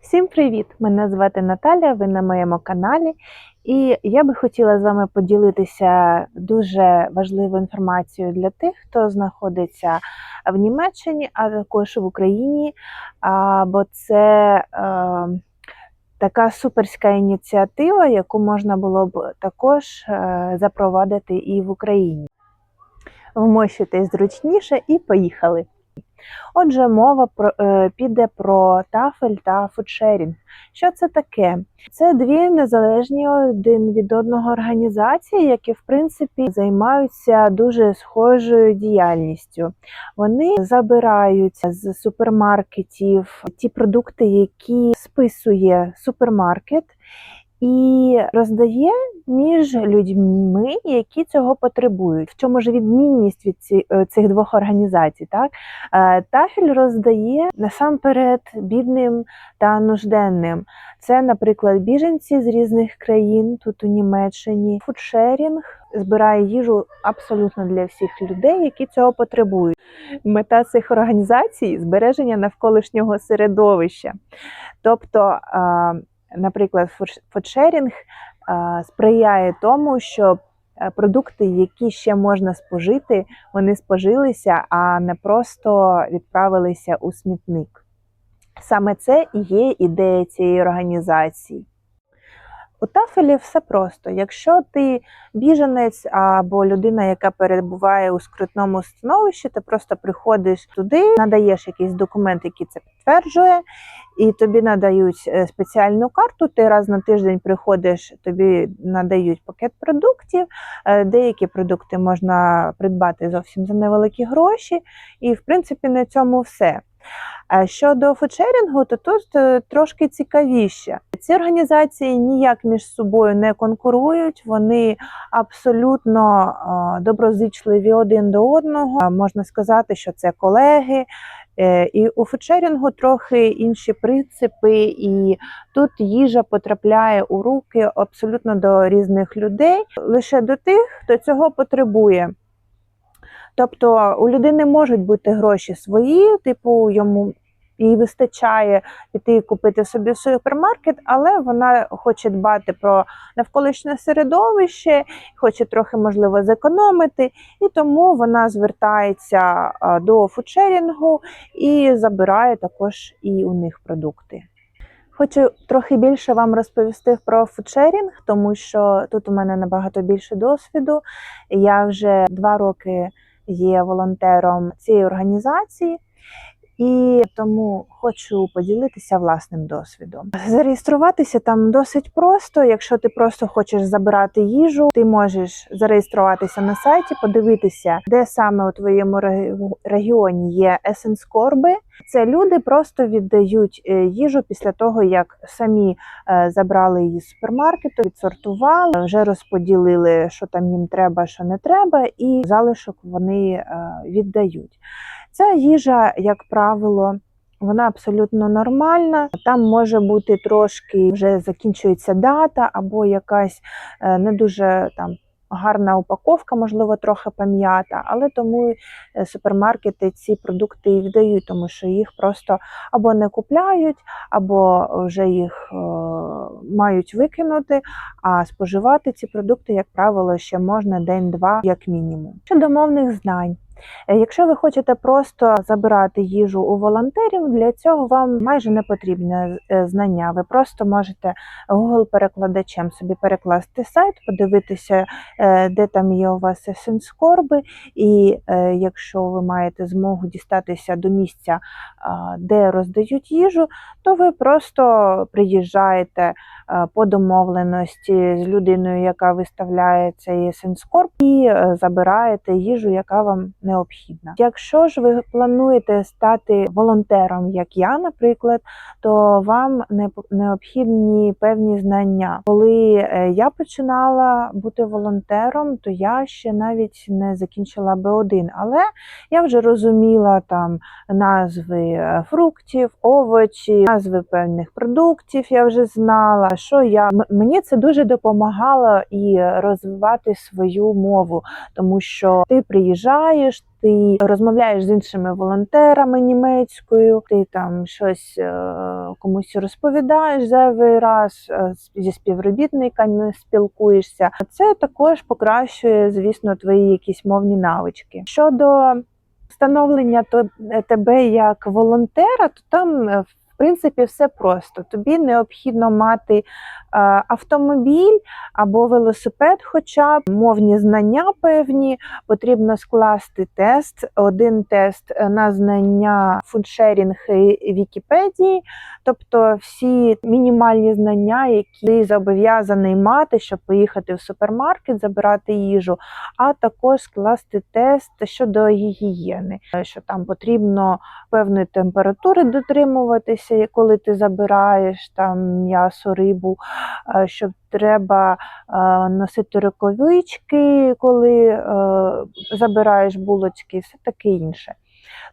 Всім привіт! Мене звати Наталя, ви на моєму каналі. І я би хотіла з вами поділитися дуже важливою інформацією для тих, хто знаходиться в Німеччині, а також в Україні. Бо це е, така суперська ініціатива, яку можна було б також е, запровадити і в Україні. Вмощуйтесь зручніше і поїхали. Отже, мова е, піде про тафель та фудшерінг. Що це таке? Це дві незалежні один від одного організації, які в принципі займаються дуже схожою діяльністю. Вони забирають з супермаркетів ті продукти, які списує супермаркет. І роздає між людьми, які цього потребують. В чому ж відмінність від е, цих двох організацій? Так? Е, Тафель роздає насамперед бідним та нужденним. Це, наприклад, біженці з різних країн, тут у Німеччині. Фудшерінг збирає їжу абсолютно для всіх людей, які цього потребують. Мета цих організацій збереження навколишнього середовища. Тобто, е, наприклад, фудш- фудшерінг сприяє тому, щоб е, продукти, які ще можна спожити, вони спожилися, а не просто відправилися у смітник. Саме це і є ідея цієї організації. У тафелі все просто. Якщо ти біженець або людина, яка перебуває у скрутному становищі, ти просто приходиш туди, надаєш якийсь документ, який це підтверджує, і тобі надають е, спеціальну карту. Ти раз на тиждень приходиш, тобі надають пакет продуктів. Е, Деякі продукти можна придбати зовсім за невеликі гроші, і в принципі на цьому все. Щодо фудшерінгу, то тут е, трошки цікавіше. Ці організації ніяк між собою не конкурують, вони абсолютно доброзичливі один до одного. Можна сказати, що це колеги. Е, І у фудшерінгу трохи інші принципи, і тут їжа потрапляє у руки абсолютно до різних людей, лише до тих, хто цього потребує. Тобто у людини можуть бути гроші свої, типу йому їй вистачає піти купити собі супермаркет, але вона хоче дбати про навколишнє середовище, хоче трохи можливо зекономити, і тому вона звертається до фудшерінгу і забирає також і у них продукти. Хочу трохи більше вам розповісти про фудшерінг, тому що тут у мене набагато більше досвіду. Я вже два роки є волонтером цієї організації. І тому хочу поділитися власним досвідом. Зареєструватися там досить просто. Якщо ти просто хочеш забирати їжу, ти можеш зареєструватися на сайті, подивитися, де саме у твоєму регіоні є есенскорби. Це люди просто віддають е, їжу після того, як самі е, забрали її з супермаркету, відсортували, вже розподілили, що там їм треба, що не треба, і залишок вони е, віддають. Ця їжа, як правило, вона абсолютно нормальна. Там може бути трошки вже закінчується дата, або якась е, не дуже там. Гарна упаковка, можливо, трохи пам'ята, але тому е, супермаркети ці продукти і віддають, тому що їх просто або не купляють, або вже їх е, мають викинути. А споживати ці продукти, як правило, ще можна день-два, як мінімум. Щодо мовних знань. Е, Якщо ви хочете просто забирати їжу у волонтерів, для цього вам майже не потрібне е, знання. Ви просто можете Google-перекладачем собі перекласти сайт, подивитися, е, де там є у вас есенскорби, і е, якщо ви маєте змогу дістатися до місця, де роздають їжу, то ви просто приїжджаєте по домовленості з людиною, яка виставляє цей есенскорб, і е, забираєте їжу, яка вам необхідна. Якщо ж ви плануєте стати волонтером, як я, наприклад, то вам не необхідні певні знання. Коли е, я починала бути волонтером, то я ще навіть не закінчила Б1, але я вже розуміла там назви е, фруктів, овочі, назви певних продуктів. Я вже знала, що я мені це дуже допомагало і розвивати свою мову, тому що ти приїжджаєш, ти розмовляєш з іншими волонтерами німецькою, ти там щось е, комусь розповідаєш зайвий раз е, зі співробітниками спілкуєшся. Це також покращує, звісно, твої якісь мовні навички. Щодо встановлення то- е, тебе як волонтера, то там в принципі все просто. Тобі необхідно мати е, автомобіль або велосипед, хоча б мовні знання певні. Потрібно скласти тест. Один тест е, на знання фудшерінг і Вікіпедії, тобто всі мінімальні знання, які ти зобов'язаний мати, щоб поїхати в супермаркет, забирати їжу, а також скласти тест щодо гігієни, е, що там потрібно певної температури дотримуватися, коли ти забираєш там м'ясо, рибу, е, щоб треба е, носити рукавички, коли е, забираєш булочки, все таке інше.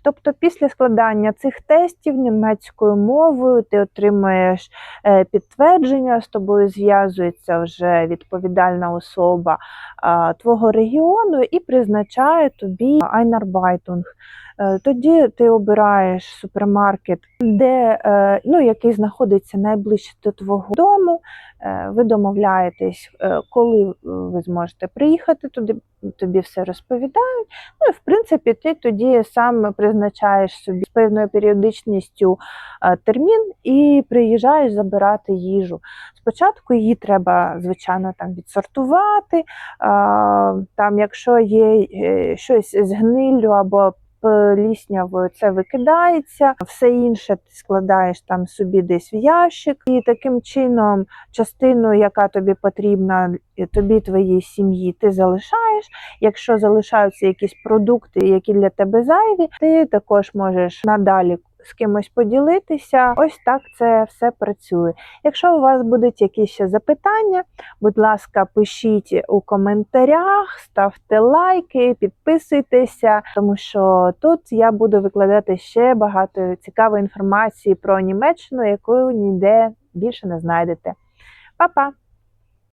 Тобто, після складання цих тестів німецькою мовою ти отримуєш е, підтвердження, з тобою зв'язується вже відповідальна особа твого регіону і призначає тобі Einarbeitung. Е, Тоді ти обираєш супермаркет, де е, ну, який знаходиться найближче до твого дому. Е, Ви домовляєтесь, коли ви зможете приїхати туди, тобі все розповідають. Ну і в принципі, ти тоді сам призначаєш собі з певною періодичністю термін і приїжджаєш забирати їжу. Спочатку її треба, звичайно, там відсортувати. Там, якщо є щось з гниллю або пліснявою, це викидається, все інше ти складаєш там собі десь в ящик, і таким чином частину, яка тобі потрібна, тобі твоїй сім'ї, ти залишаєш. Якщо залишаються якісь продукти, які для тебе зайві, ти також можеш надалі з кимось поділитися. Ось так це все працює. Якщо у вас будуть якісь ще запитання, будь ласка, пишіть у коментарях, ставте лайки, підписуйтеся, тому що тут я буду викладати ще багато цікавої інформації про Німеччину, яку ніде більше не знайдете. Па-па!